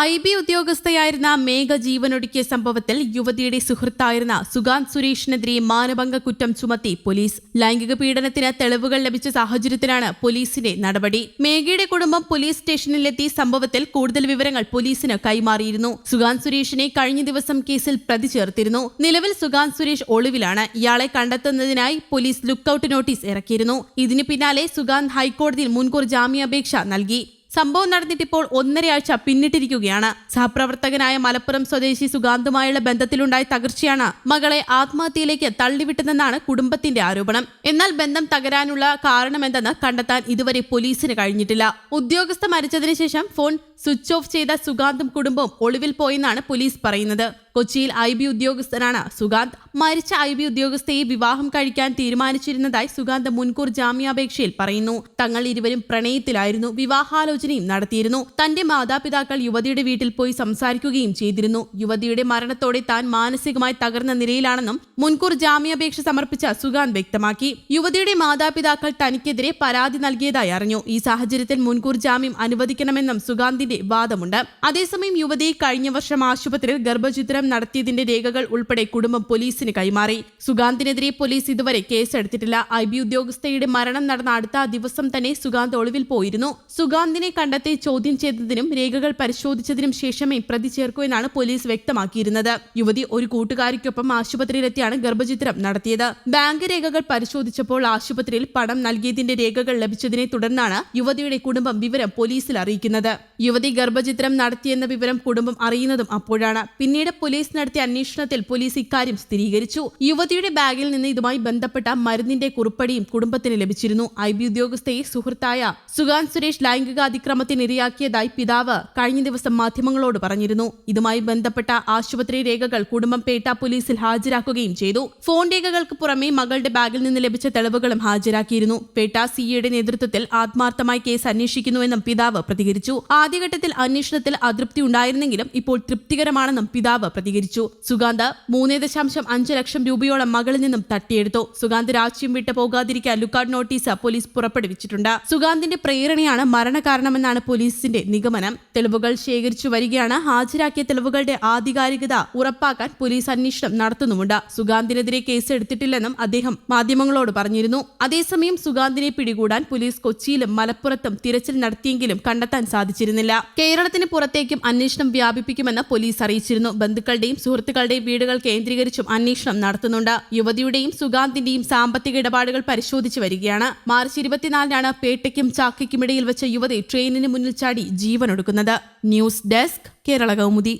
I B ഉദ്യോഗസ്ഥയായിരുന്ന മേഘ ജീവനൊടുക്കിയ സംഭവത്തിൽ യുവതിയുടെ സുഹൃത്തായിരുന്ന സുഗാന്ത് സുരേഷിനെതിരെ മാനഭംഗ കുറ്റം ചുമത്തി പോലീസ്. ലൈംഗിക പീഡനത്തിന് തെളിവുകൾ ലഭിച്ച സാഹചര്യത്തിലാണ് പോലീസിന്റെ നടപടി. മേഘയുടെ കുടുംബം പോലീസ് സ്റ്റേഷനിലെത്തി സംഭവത്തിൽ കൂടുതൽ വിവരങ്ങൾ പോലീസിന് കൈമാറിയിരുന്നു. സുഗാന്ത് സുരേഷിനെ കഴിഞ്ഞ ദിവസം കേസിൽ പ്രതി ചേർത്തിരുന്നു നിലവിൽ സുഗാന്ത് സുരേഷ് ഒളിവിലാണ്. ഇയാളെ കണ്ടെത്തുന്നതിനായി പോലീസ് ലുക്കൌട്ട് നോട്ടീസ് ഇറക്കിയിരുന്നു. ഇതിന് പിന്നാലെ സുഗാന്ത് ഹൈക്കോടതിയിൽ മുൻകൂർ ജാമ്യാപേക്ഷ നൽകി. സംഭവം നടന്നിട്ട് ഇപ്പോൾ ഒന്നരയാഴ്ച പിന്നിട്ടിരിക്കുകയാണ്. സഹപ്രവർത്തകനായ മലപ്പുറം സ്വദേശി സുഗാന്തുമായുള്ള ബന്ധത്തിലുണ്ടായ തകർച്ചയാണ് മകളെ ആത്മഹത്യയിലേക്ക് തള്ളിവിട്ടതെന്നാണ് കുടുംബത്തിന്റെ ആരോപണം. എന്നാൽ ബന്ധം തകരാനുള്ള കാരണമെന്തെന്ന് കണ്ടെത്താൻ ഇതുവരെ പോലീസിന് കഴിഞ്ഞിട്ടില്ല. ഉദ്യോഗസ്ഥ മരിച്ചതിനു ശേഷം ഫോൺ സ്വിച്ച് ഓഫ് ചെയ്ത സുഗാന്തും കുടുംബവും ഒളിവിൽ പോയെന്നാണ് പോലീസ് പറയുന്നത്. കൊച്ചിയിൽ ഐ ബി ഉദ്യോഗസ്ഥനാണ്. സുഗാന്ത് മരിച്ച ഐ ബി ഉദ്യോഗസ്ഥയെ വിവാഹം കഴിക്കാൻ തീരുമാനിച്ചിരുന്നതായി സുഗാന്ത് മുൻകൂർ ജാമ്യാപേക്ഷയിൽ പറയുന്നു. തങ്ങൾ ഇരുവരും പ്രണയത്തിലായിരുന്നു. വിവാഹാലോചനയും നടത്തിയിരുന്നു. തന്റെ മാതാപിതാക്കൾ യുവതിയുടെ വീട്ടിൽ പോയി സംസാരിക്കുകയും ചെയ്തിരുന്നു. യുവതിയുടെ മരണത്തോടെ താൻ മാനസികമായി തകർന്ന നിലയിലാണെന്നും മുൻകൂർ ജാമ്യാപേക്ഷ സമർപ്പിച്ച സുഗാന്ത് വ്യക്തമാക്കി. യുവതിയുടെ മാതാപിതാക്കൾ തനിക്കെതിരെ പരാതി നൽകിയതായി അറിഞ്ഞു. ഈ സാഹചര്യത്തിൽ മുൻകൂർ ജാമ്യം അനുവദിക്കണമെന്നും സുഗാന്തിന്റെ വാദമുണ്ട്. അതേസമയം യുവതി കഴിഞ്ഞ വർഷം ആശുപത്രിയിൽ ഗർഭചിത്രം നടത്തിയതിന്റെ രേഖകൾ ഉൾപ്പെടെ കുടുംബം പോലീസിന് കൈമാറി. സുഗാന്തിനെതിരെ പോലീസ് ഇതുവരെ കേസെടുത്തിട്ടില്ല. ഐ ബി ഉദ്യോഗസ്ഥയുടെ മരണം നടന്ന അടുത്ത ദിവസം തന്നെ സുഗാന്ത് ഒളിവിൽ പോയിരുന്നു. സുഗാന്തിനെ കണ്ടെത്തി ചോദ്യം ചെയ്തതിനും രേഖകൾ പരിശോധിച്ചതിനും ശേഷമേ പ്രതി ചേർക്കൂ എന്നാണ് പോലീസ് വ്യക്തമാക്കിയിരുന്നത്. യുവതി ഒരു കൂട്ടുകാരിക്കൊപ്പം ആശുപത്രിയിലെത്തിയാണ് ഗർഭചിത്രം നടത്തിയത്. ബാങ്ക് രേഖകൾ പരിശോധിച്ചപ്പോൾ ആശുപത്രിയിൽ പണം നൽകിയതിന്റെ രേഖകൾ ലഭിച്ചതിനെ തുടർന്നാണ് യുവതിയുടെ കുടുംബം വിവരം പോലീസിൽ അറിയിക്കുന്നത്. യുവതി ഗർഭചിത്രം നടത്തിയെന്ന വിവരം കുടുംബം അറിയുന്നതും അപ്പോഴാണ്. പിന്നീട് പോലീസ് നടത്തിയ അന്വേഷണത്തിൽ പോലീസ് ഇക്കാര്യം സ്ഥിരീകരിച്ചു. യുവതിയുടെ ബാഗിൽ നിന്ന് ഇതുമായി ബന്ധപ്പെട്ട മരുന്നിന്റെ കുറിപ്പടിയും കുടുംബത്തിന് ലഭിച്ചിരുന്നു. ഐ ബി ഉദ്യോഗസ്ഥയെ സുഹൃത്തായ സുഗാൻ സുരേഷ് ലൈംഗിക അതിക്രമത്തിന് ഇരയാക്കിയതായി പിതാവ് കഴിഞ്ഞ ദിവസം മാധ്യമങ്ങളോട് പറഞ്ഞിരുന്നു. ഇതുമായി ബന്ധപ്പെട്ട ആശുപത്രി രേഖകൾ കുടുംബം പേട്ട പോലീസിൽ ഹാജരാക്കുകയും ചെയ്തു. ഫോൺ രേഖകൾക്ക് പുറമെ മകളുടെ ബാഗിൽ നിന്ന് ലഭിച്ച തെളിവുകളും ഹാജരാക്കിയിരുന്നു. പേട്ട സിഇയുടെ നേതൃത്വത്തിൽ ആത്മാർത്ഥമായി കേസ് അന്വേഷിക്കുന്നുവെന്നും പിതാവ് പ്രതികരിച്ചു. ആദ്യഘട്ടത്തിൽ അന്വേഷണത്തിൽ അതൃപ്തി ഉണ്ടായിരുന്നെങ്കിലും ഇപ്പോൾ തൃപ്തികരമാണെന്നും പിതാവ് പ്രതികരിച്ചു. സുഗാന്ത് മൂന്ന് ദശാംശം അഞ്ച് ലക്ഷം രൂപയോളം മകളിൽ നിന്നും തട്ടിയെടുത്തു. സുഗാന്ത് രാജ്യം വിട്ടു പോകാതിരിക്കാൻ ലുക്കൌട്ട് നോട്ടീസ് പോലീസ് പുറപ്പെടുവിച്ചിട്ടുണ്ട്. സുഗാന്തിന്റെ പ്രേരണയാണ് മരണകാരണമെന്നാണ് പോലീസിന്റെ നിഗമനം. തെളിവുകൾ ശേഖരിച്ചു വരികയാണ്. ഹാജരാക്കിയ തെളിവുകളുടെ ആധികാരികത ഉറപ്പാക്കാൻ പോലീസ് അന്വേഷണം നടത്തുന്നുമുണ്ട്. സുഗാന്തിനെതിരെ കേസ് എടുത്തിട്ടില്ലെന്നും അദ്ദേഹം മാധ്യമങ്ങളോട് പറഞ്ഞിരുന്നു. അതേസമയം സുഗാന്തിനെ പിടികൂടാൻ പോലീസ് കൊച്ചിയിലും മലപ്പുറത്തും തിരച്ചിൽ നടത്തിയെങ്കിലും കണ്ടെത്താൻ സാധിച്ചിരുന്നില്ല. കേരളത്തിന് പുറത്തേക്കും അന്വേഷണം വ്യാപിപ്പിക്കുമെന്ന് പോലീസ് അറിയിച്ചിരുന്നു. ബന്ധുക്കളുടെയും സുഹൃത്തുക്കളുടെയും വീടുകൾ കേന്ദ്രീകരിച്ചും അന്വേഷണം നടത്തുന്നുണ്ട്. യുവതിയുടെയും സുഗാന്തിന്റെയും സാമ്പത്തിക ഇടപാടുകൾ പരിശോധിച്ചു വരികയാണ്. മാർച്ച് ഇരുപത്തിനാലിനാണ് പേട്ടയ്ക്കും ചാക്കയ്ക്കുമിടയിൽ വെച്ച യുവതി ട്രെയിനിന് മുന്നിൽ ചാടി ജീവനൊടുക്കുന്നത്. News desk Kerala Kaumudi.